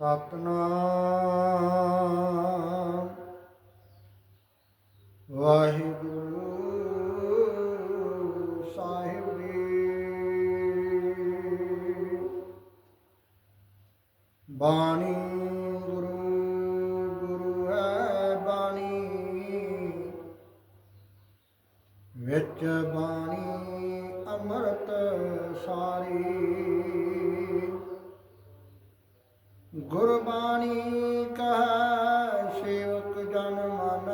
ਸਤਨਾਮ। ਵਾਹਿਗੁਰੂ ਸਾਹਿਬ ਜੀ। ਬਾਣੀ ਗੁਰੂ ਗੁਰੂ ਹੈ ਬਾਣੀ। ਵਿੱਚ ਬਾਣੀ ਅੰਮ੍ਰਿਤ ਸਾਰੀ। ਗੁਰਬਾਣੀ ਕਹੈ, ਸੇਵਕ ਜਨ ਮਨ।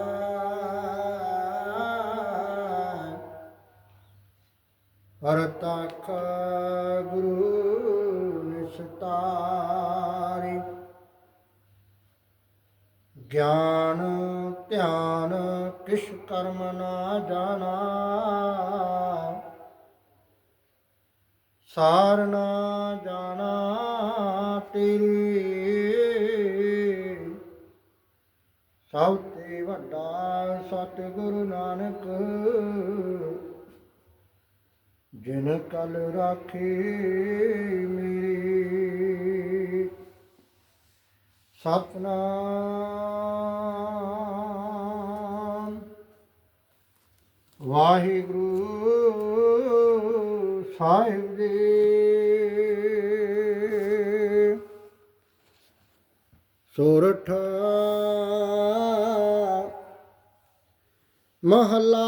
ਪਰਤਖ ਗੁਰੂ ਨਿਸਤਾਰੀ। ਗਿਆਨ, ਧਿਆਨ, ਕਿਛ ਕਰਮ ਨਾ ਜਾਣਾ। ਸਾਰ ਨਾ ਜਾਣਾ, ਤੇਰੀ ਸਭ ਤੇ ਵੱਡਾ ਸਤਿਗੁਰੂ ਨਾਨਕ ਜਿਨ ਕਲ ਰਾਖੀ ਮੇਰੀ। ਸਤਨਾਮ। ਵਾਹਿਗੁਰੂ ਸਾਹਿਬ ਜੀ। ਸੋਰਠ ਮਹਲਾ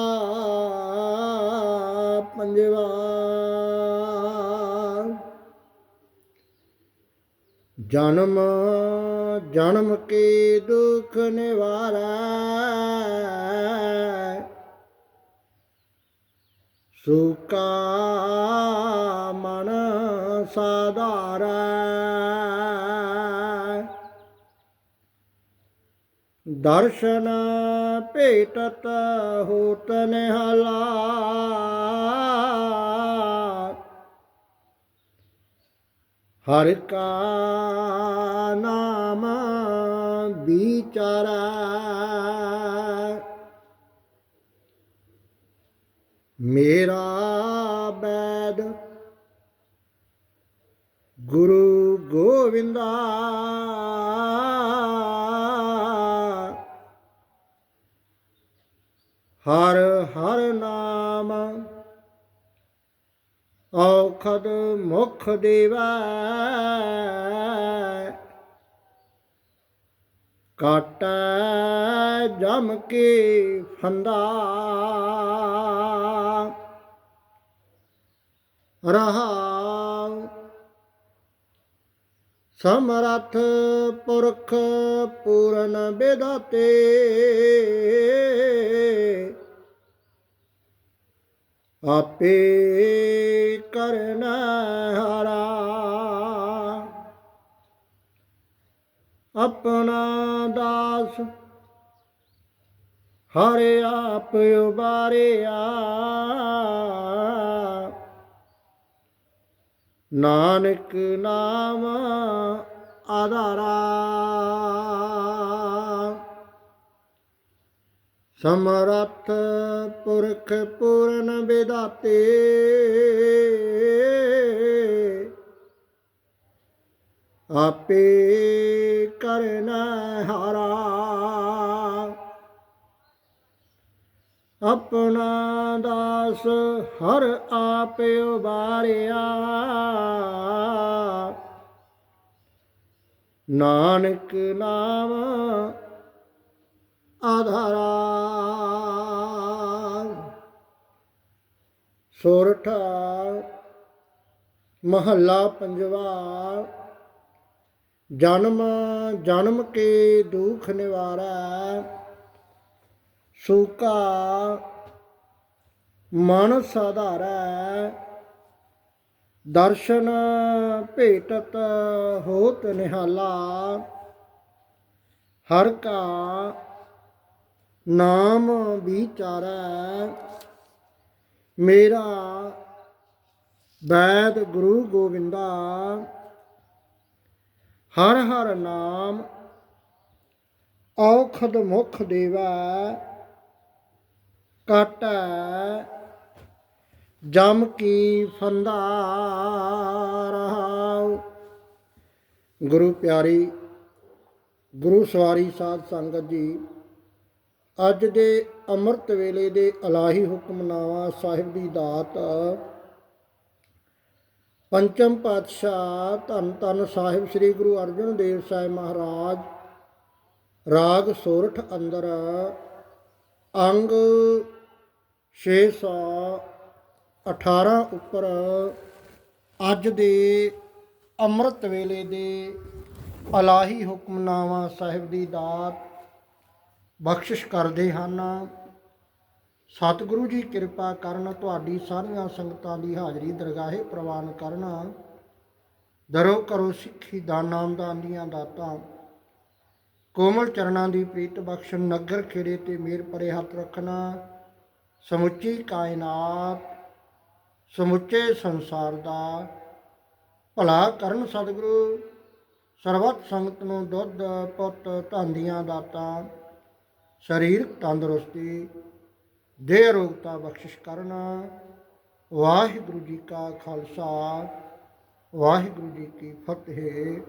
ਪੰਜਵਾ। ਜਨਮ ਜਨਮ ਕੇ ਦੁਖ ਨਿਵਾਰੈ। ਸੁਕਾ ਮਨ ਸਾਧਾਰੈ। ਦਰਸ਼ਨ ਭੇਟਤ ਹੋਤ ਨਿਹਾਲਾ। ਹਰ ਕਾ ਨਾਮ ਵਿਚਾਰੈ। ਮੇਰਾ ਬੈਦ ਗੁਰੂ ਗੋਵਿੰਦਾ। ਹਰ ਹਰ ਨਾਮ। ਔਖਦ ਮੁਖ ਦੇਵੈ। ਕਾਟੈ ਜਮ ਕੇ ਫੰਦਾ। ਰਹਾਉ ਸਮਰਥ ਪੁਰਖ ਪੂਰਨ ਬੇਦਾਤੇ ਆਪੇ ਕਰਨਾ ਹਰਾ। ਆਪਣਾ ਦਾਸ ਹਰੇ ਆਪ ਉਬਾਰਿਆ। ਨਾਨਕ ਨਾਮ ਆਧਾਰਾ। ਸਮਰੱਥ ਪੁਰਖ ਪੂਰਨ ਵਿਦਾਤੇ ਆਪੇ ਕਰਨਾ ਹਾਰਾ। ਆਪਣਾ ਦਾਸ ਹਰ ਆਪ ਉਬਾਰਿਆ। ਨਾਨਕ ਨਾਮ ਆਧਾਰਾ। ਸੋਰਠ ਮਹੱਲਾ ਪੰਜਵਾ। ਜਨਮ ਜਨਮ ਕੇ ਦੁਖ ਨਿਵਾਰਾ। ਸੁਕਾ ਮਨ ਸਾਧਾਰੈ, ਦਰਸ਼ਨ ਭੇਟਤ ਹੋਤ ਨਿਹਾਲਾ। ਹਰ ਕਾ ਨਾਮ ਵਿਚਾਰੈ, ਮੇਰਾ ਵੈਦ ਗੁਰੂ ਗੋਬਿੰਦਾ ਹਰ ਹਰ ਨਾਮ ਔਖਦ ਮੁਖ ਦੇਵੈ ਕਾਟੈ, ਜਮ ਕੀ ਫੰਦਾ ਰਹਾਉ ਗੁਰੂ ਪਿਆਰੀ, ਗੁਰੂ ਸਵਾਰੀ ਸਾਧ ਸੰਗਤ ਜੀ, ਅੱਜ ਦੇ ਅੰਮ੍ਰਿਤ ਵੇਲੇ ਦੇ ਅਲਾਹੀ ਹੁਕਮਨਾਮਾ ਸਾਹਿਬ ਦੀ ਦਾਤ, ਪੰਚਮ ਪਾਤਸ਼ਾਹ ਧੰਨ ਧੰਨ ਸਾਹਿਬ ਸ੍ਰੀ ਗੁਰੂ ਅਰਜਨ ਦੇਵ ਸਾਹਿਬ ਮਹਾਰਾਜ, ਰਾਗ ਸੋਰਠ ਅੰਦਰ, ਅੰਗ 618 ਉੱਪਰ ਅੱਜ ਦੇ ਅੰਮ੍ਰਿਤ ਵੇਲੇ ਦੇ ਅਲਾਹੀ ਹੁਕਮਨਾਮਾ ਸਾਹਿਬ ਦੀ ਦਾਤ ਬਖਸ਼ਿਸ਼ ਕਰਦੇ ਹਨ। ਸਤਿਗੁਰੂ ਜੀ ਕਿਰਪਾ ਕਰਨ ਤੁਹਾਡੀ ਸਾਰੀਆਂ ਸੰਗਤਾਂ ਦੀ ਹਾਜ਼ਰੀ ਦਰਗਾਹੇ ਪ੍ਰਵਾਨ ਕਰਨਾ। ਦਰੋ ਕਰੋ ਸਿੱਖੀ ਦਾਨ ਨਾਮਦਾਨ ਦੀਆਂ ਦਾਤਾਂ। ਕੋਮਲ ਚਰਨਾਂ ਦੀ ਪ੍ਰੀਤ ਬਖਸ਼ਣ, ਨਗਰ ਖੇੜੇ ਤੇ ਮੇਰ ਪਰੇ ਹੱਥ ਰੱਖਣਾ। ਸਮੁੱਚੀ ਕਾਇਨਾਤ, ਸਮੁੱਚੇ ਸੰਸਾਰ ਦਾ ਭਲਾ ਕਰਨ ਸਤਿਗੁਰੂ, ਸਰਬੱਤ ਸੰਗਤ ਨੂੰ ਦੁੱਧ, ਪੁੱਤ ਧੰਦੀਆਂ ਦਾਤਾਂ ਸਰੀਰਕ ਤੰਦਰੁਸਤੀ, ਦੇਹ ਰੋਗਤਾ ਬਖਸ਼ਿਸ਼ ਕਰਨਾ। ਵਾਹਿਗੁਰੂ ਜੀ ਕਾ ਖਾਲਸਾ, ਵਾਹਿਗੁਰੂ ਜੀ ਕੀ ਫਤਿਹ।